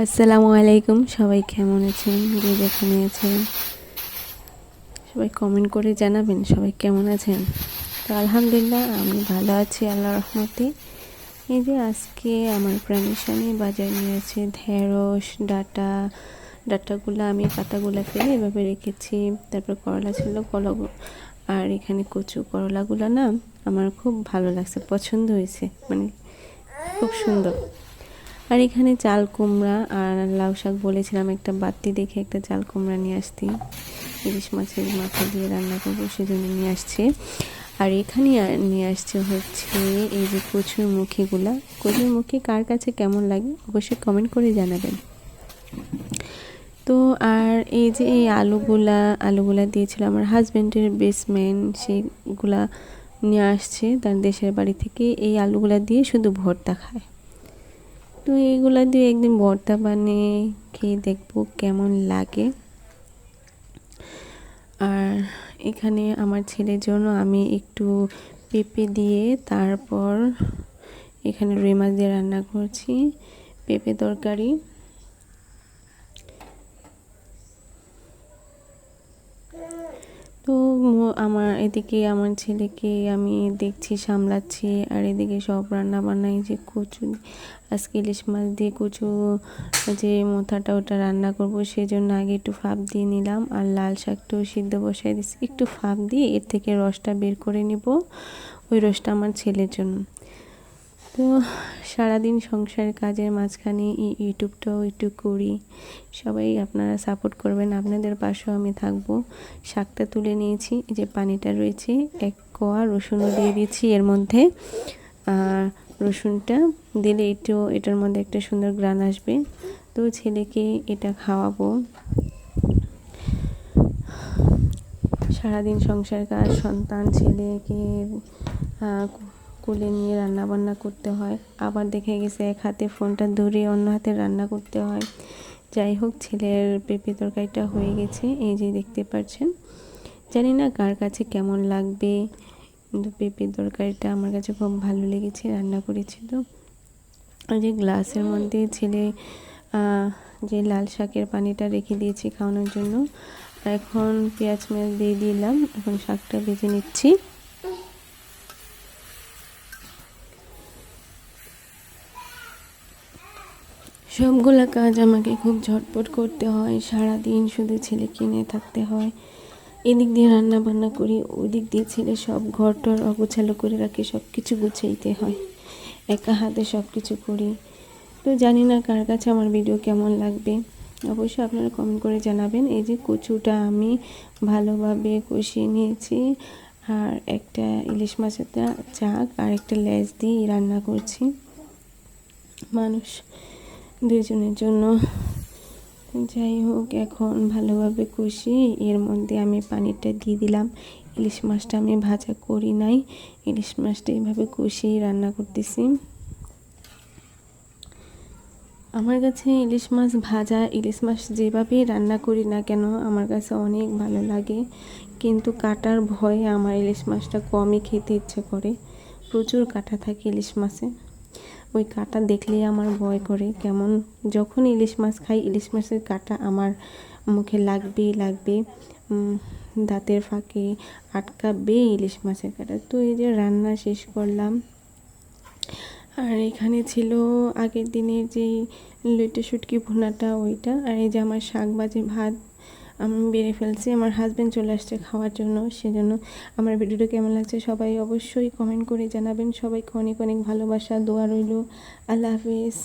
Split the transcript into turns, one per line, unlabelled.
আসসালামু আলাইকুম, সবাই কেমন আছেন? যে যেখানে আছেন। সবাই কমেন্ট করে জানাবেন, সবাই কেমন আছেন? তো আলহামদুলিল্লাহ, আমি ভালো আছি আল্লাহ রহমতে। এই যে আজকে আমার প্রাণীশানি বাজার নিয়েছে ঢেঁড়স, ডাটা। ডাটাগুলো আমি পাতাগুলো ফেলে এভাবে রেখেছি। তারপর করলা ছিল কলা আর এখানে কচু করলাগুলো না আমার খুব ভালো লাগছে, পছন্দ হয়েছে মানে খুব সুন্দর। আর এখানে চাল কুমড়া আর লাউ শাক বলেছিলাম, একটা বাতি দেখে একটা চাল কুমড়া নিয়ে আসতি। ইলিশ মাছের মাথা দিয়ে রান্না করব, সেজন্য নিয়ে আসছে। আর এখানে নিয়ে আসছে হচ্ছে এই যে কচুর মুখিগুলা। কচুর মুখি কার কাছে কেমন লাগে অবশ্যই কমেন্ট করে জানাবেন। তো আর এই যে এই আলুগুলা আলুগুলা দিয়েছিল আমার হাজব্যান্ডের বেসমেন্ট সেইগুলা নিয়ে আসছে। তার দেশের বাড়ি থেকে এই আলুগুলা দিয়ে শুধু ভর্তা খায়। তো এইগুলা দিয়ে একদিন ভর্তা বানিয়ে খেয়ে দেখব কেমন লাগে। আর এখানে আমার ছেলের জন্য আমি একটু পেঁপে দিয়ে তারপর এখানে রুই মাছ দিয়ে রান্না করছি, পেঁপে তরকারি তো আমার এদিকে আমার ছেলেকে আমি দেখছি, সামলাচ্ছি। আর এদিকে সব রান্না বান্নাই যে কচু, আজকে ইলিশ মাছ দিয়ে কচু, যে মোথাটা ওটা রান্না করব সেই জন্য আগে একটু ফাঁপ দিয়ে নিলাম। আর লাল শাকটাও সিদ্ধ বসাই দিচ্ছি একটু ফাঁপ দিয়ে এর থেকে রসটা বের করে নিব, ওই রসটা আমার ছেলের জন্য। তো সারাদিন সংসারের কাজের মাঝখানে ইউটিউবটাও একটু করি। সবাই আপনারা সাপোর্ট করবেন, আপনাদের পাশেও আমি থাকব। শাকটা তুলে নিয়েছি যে পানিটা রয়েছে, এক কোয়া রসুনও দিয়ে দিয়েছি এর মধ্যে। আর রসুনটা দিলে একটু এটার মধ্যে একটা সুন্দর গ্রান আসবে। তো ছেলেকে এটা খাওয়াবো। সারাদিন সংসার কাজ, সন্তান, ছেলেকে কোলে নিয়ে রান্না বান্না করতে হয়। আবার দেখে গেছে এক হাতে ফোনটা ধরে অন্য হাতে রান্না করতে হয়। যাই হোক, ছেলের পেঁপে তরকারিটা হয়ে গেছে। এই যে দেখতে পাচ্ছেন। জানি না কার কাছে কেমন লাগবে। কিন্তু পেঁপের তরকারিটা আমার কাছে খুব ভালো লেগেছে, রান্না করেছি তো। যে গ্লাসের মধ্যে ছেলে যে লাল শাকের পানিটা রেখে দিয়েছি খাওয়ানোর জন্য। এখন পেঁয়াজ মেয়াজ দিয়ে দিলাম। এখন শাকটা ভেজে নিচ্ছি। সবগুলো কাজ আমাকে খুব ঝটপট করতে হয় সারা দিন শুধু ছেলে কিনে থাকতে হয়। এদিক দিয়ে রান্না বান্না করি, ওদিক দিয়ে ছেলে সব ঘর টর অগোছালো করে রাখি সব কিছু গুছাইতে হয়। একা হাতে সব কিছু করি। তো জানি না কার কাছে আমার ভিডিও কেমন লাগবে। অবশ্যই আপনারা কমেন্ট করে জানাবেন, এই যে কচুটা আমি ভালোভাবে কষিয়ে নিয়েছি, আর একটা ইলিশ মাছের চাক, আর একটা লেজ দিয়ে রান্না করছি। মানুষ দুজনের জন্য। যাই হোক, এখন ভালোভাবে কষি, এর মধ্যে আমি পানিটা দিয়ে দিলাম। ইলিশ মাছটা আমি ভাজা করি নাই। ইলিশ মাছটা এইভাবে কষিয়ে রান্না করতেছি। আমার কাছে ইলিশ মাছ ভাজা, ইলিশ মাছ যেভাবেই রান্না করি না কেন, আমার কাছে অনেক ভালো লাগে। কিন্তু কাটার ভয়ে আমার ইলিশ মাছটা কমই খেতে ইচ্ছে করে। প্রচুর কাটা থাকে ইলিশ মাছে। ওই কাটা দেখলেই আমার ভয় করে। কেমন? যখন ইলিশ মাছ খাই, ইলিশ মাছের কাটা আমার মুখে লাগবেই লাগবে দাঁতের ফাঁকে আটকাবে ইলিশ মাছের কাটা। তো এই যে রান্না শেষ করলাম। আর এখানে ছিল আগের দিনের যেই লইটে শুটকি ভুনাটা, ওইটা। আর এই যে আমার শাক বাজে ভাত আমি বেড়ে ফেলছি, আমার হাজব্যান্ড চলে আসছে খাওয়ার জন্য, সেজন্য আমার ভিডিওটা কেমন লাগছে সবাই অবশ্যই কমেন্ট করে জানাবেন। সবাইকে অনেক অনেক ভালোবাসা, দোয়া রইল। আল্লাহ হাফিজ।